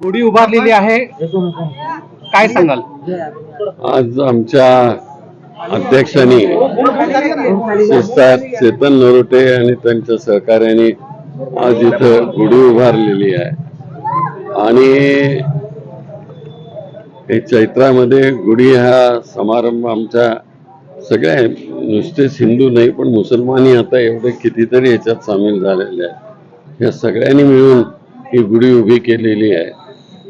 गुढी उभारलेली आहे. काय सांगाल? आज आमच्या अध्यक्षांनी शिस्तात चेतन नरोटे आणि त्यांच्या सहकार्याने आज इथं गुढी उभारलेली आहे. आणि हे चैत्रामध्ये गुढी हा समारंभ आमच्या सगळ्या नुसतेच हिंदू नाही पण मुसलमानही आता एवढे कितीतरी याच्यात सामील झालेले आहेत. या सगळ्यांनी मिळून ही गुढी उभी केलेली आहे.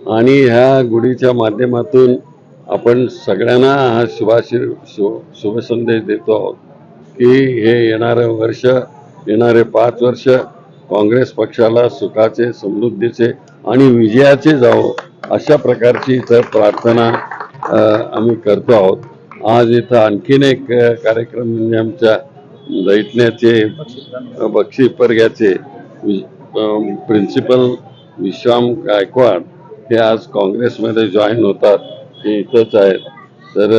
आणि ह्या गुढीच्या माध्यमातून आपण सगळ्यांना हा शुभाशीर शु शुभसंदेश देतो आहोत की हे येणारं वर्ष येणारे पाच वर्ष काँग्रेस पक्षाला सुखाचे समृद्धीचे आणि विजयाचे जावो अशा प्रकारची इथं प्रार्थना आम्ही करतो आहोत. आज इथं आणखीन एक कार्यक्रम म्हणजे आमच्या दैटण्याचे बक्षी परग्याचे प्रिन्सिपल विश्राम गायकवाड हे आज काँग्रेसमध्ये जॉईन होतात ते इथंच आहेत. तर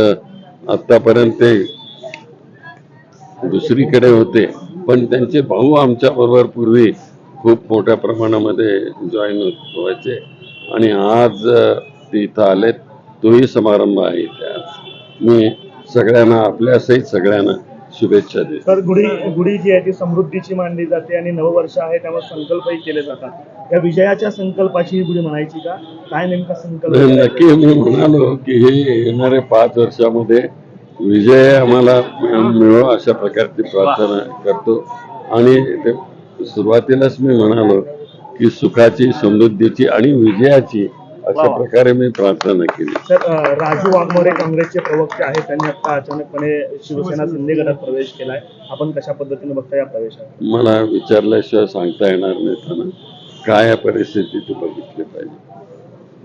आत्तापर्यंत ते दुसरीकडे होते. पण त्यांचे भाऊ आमच्या बरोबर पूर्वी खूप मोठ्या प्रमाणामध्ये जॉईन व्हायचे. आणि आज ते इथं आलेत. तोही समारंभ आहे इथे आज. मी सगळ्यांना आपल्यासहित सगळ्यांना शुभेच्छा देतो. तर गुढी गुढी जी आहे ती समृद्धीची मानली जाते आणि नववर्ष आहे त्यामुळे संकल्पही केले जातात. या विजयाच्या संकल्पाची ही गुढी म्हणायची का? काय नेमका संकल्प? नक्की मी म्हणालो की हे येणाऱ्या पाच वर्षामध्ये विजय आम्हाला मिळो अशा प्रकारची प्रार्थना करतो. आणि ते सुरुवातीलाच मी म्हणालो की सुखाची समृद्धीची आणि विजयाची अशा. प्रकारे मी प्रार्थना केली. अं, राजू वाघमोडे काँग्रेसचे प्रवक्ते आहेत. त्यांनी आता अचानकपणे शिवसेना शिंदे गटात प्रवेश केलाय. आपण कशा पद्धतीने बघता या प्रवेशात मला विचारल्याशिवाय सांगता येणार नाही त्यांना काय परिस्थिती ती बघितली पाहिजे.